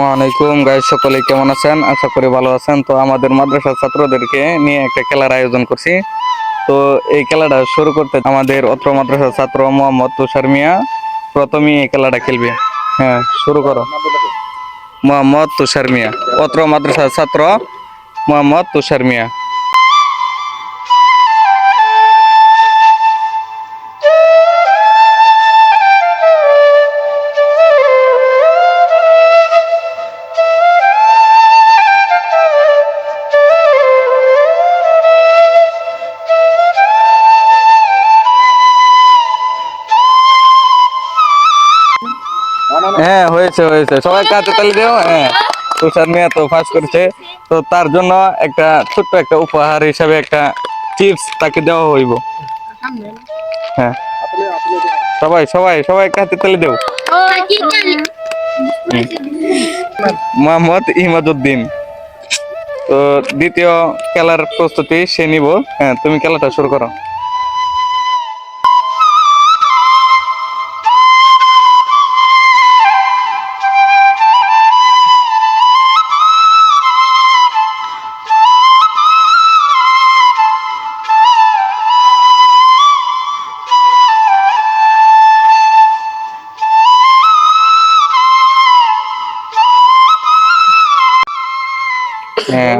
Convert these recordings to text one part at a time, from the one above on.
আসসালামু আলাইকুম গাইজ সকলে কেমন আছেন? আশা করি ভালো আছেন। তো আমাদের মাদ্রাসার ছাত্রদেরকে নিয়ে একটা খেলার আয়োজন করছি। তো এই খেলাটা শুরু করতে আমাদের অত্র মাদ্রাসার ছাত্র মোহাম্মদ তুষার মিয়া, প্রথমেই এই খেলাটা খেলবে। হ্যাঁ শুরু করো। মোহাম্মদ তুষার মিয়া, অত্র মাদ্রাসার ছাত্র মোহাম্মদ তুষার মিয়া। হ্যাঁ হয়েছে হয়েছে। সবাই কাছে তালি দেও হ্যাঁ। তুষার মিয়া তো ফার্স্ট করেছে। তো তার জন্য একটা ছোট্ট একটা উপহার হিসাবে একটা চিপস তাকে দেওয়া হইব। হ্যাঁ। সবাই সবাই সবাই কাছে তালি দেও। মোহাম্মদ ইমাদুদ্দিন তো দ্বিতীয় খেলার প্রস্তুতি সে নিব। হ্যাঁ তুমি খেলাটা শুরু করো।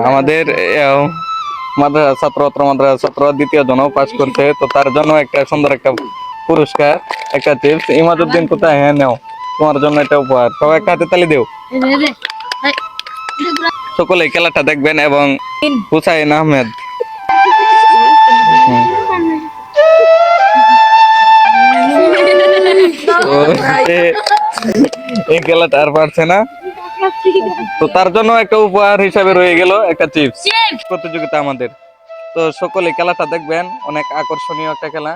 আমাদের আহ, মাদ্রাসা ছাত্র মাদ্রাসা ছাত্র দ্বিতীয় জন পাস করছে তো তার জন্য একটা সুন্দর একটা পুরস্কার একটা চিপস ইমাদুদ্দিন কোথায়? হ্যাঁ নাও। তোমার জন্য একটা উপহার। সবাই একটা হাতে তালি দেও। সকলে খেলাটা দেখবেন এবং হুসাইন আহমেদ। এই খেলাটা আর পারছে না। তো তার জন্য একটা উপহার হিসাবে রয়ে গেল একটা চিপস প্রতিযোগিতা আমাদের। তো সকলে খেলাটা দেখবেন অনেক আকর্ষণীয় একটা খেলা।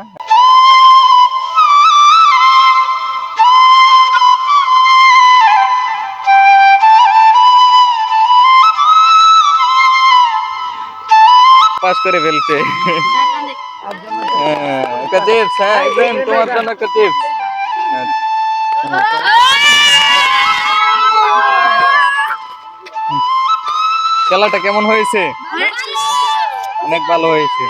পাস করে ফেলছে। হ্যাঁ, একটা চিপস হ্যাঁ তোমার জন্য একটা চিপস খেলাটা কেমন হয়েছে? অনেক ভালো হয়েছে।